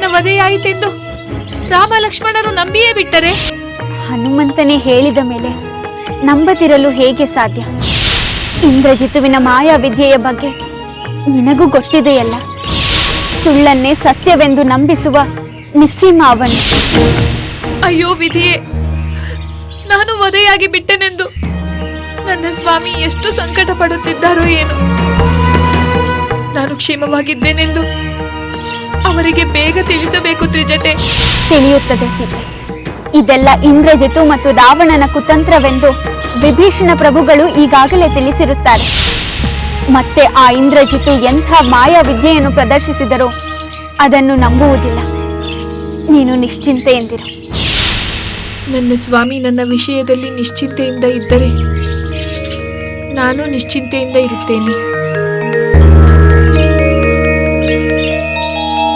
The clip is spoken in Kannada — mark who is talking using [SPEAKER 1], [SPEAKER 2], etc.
[SPEAKER 1] ನನ್ನ ವಧೆಯಾಯಿತೆಂದು ರಾಮ ಲಕ್ಷ್ಮಣರು ನಂಬಿಯೇ ಬಿಟ್ಟರೆ?
[SPEAKER 2] ಹನುಮಂತನೇ ಹೇಳಿದ ಮೇಲೆ ನಂಬದಿರಲು ಹೇಗೆ ಸಾಧ್ಯ? ಇಂದ್ರಜಿತುವಿನ ಮಾಯಾವಿದ್ಯೆಯ ಬಗ್ಗೆ ನಿನಗೂ ಗೊತ್ತಿದೆಯಲ್ಲ? ಸುಳ್ಳನ್ನೇ ಸತ್ಯವೆಂದು ನಂಬಿಸುವ ನಿಸ್ಸೀಮ ಅವನು
[SPEAKER 1] ಅಯ್ಯೋ ವಿಧಿಯೇ ನಾನು ವಧೆಯಾಗಿ ಬಿಟ್ಟೆನೆಂದು ನನ್ನ ಸ್ವಾಮಿ ಎಷ್ಟು ಸಂಕಟ ಪಡುತ್ತಿದ್ದಾರೋ ಏನು. ನಾನು ಕ್ಷೇಮವಾಗಿದ್ದೇನೆಂದು ಅವರಿಗೆ ಬೇಗ ತಿಳಿಸಬೇಕು ತ್ರಿಜಟೆ.
[SPEAKER 2] ತಿಳಿಯುತ್ತದೆ ಸೀತೆ. ಇದೆಲ್ಲ ಇಂದ್ರಜಿತು ಮತ್ತು ರಾವಣನ ಕುತಂತ್ರವೆಂದು ವಿಭೀಷಣ ಪ್ರಭುಗಳು ಈಗಾಗಲೇ ತಿಳಿಸಿರುತ್ತಾರೆ. ಮತ್ತೆ ಆ ಇಂದ್ರಜಿತು ಎಂಥ ಮಾಯಾ ವಿದ್ಯೆಯನ್ನು ಪ್ರದರ್ಶಿಸಿದರು ಅದನ್ನು ನಂಬುವುದಿಲ್ಲ. ನೀನು ನಿಶ್ಚಿಂತೆಯೆಂದಿರು
[SPEAKER 1] ನನ್ನ ಸ್ವಾಮಿ ನನ್ನ ವಿಷಯದಲ್ಲಿ ನಿಶ್ಚಿಂತೆಯಿಂದ ಇದ್ದರೆ ನಾನು ನಿಶ್ಚಿಂತೆಯಿಂದ ಇರುತ್ತೇನೆ.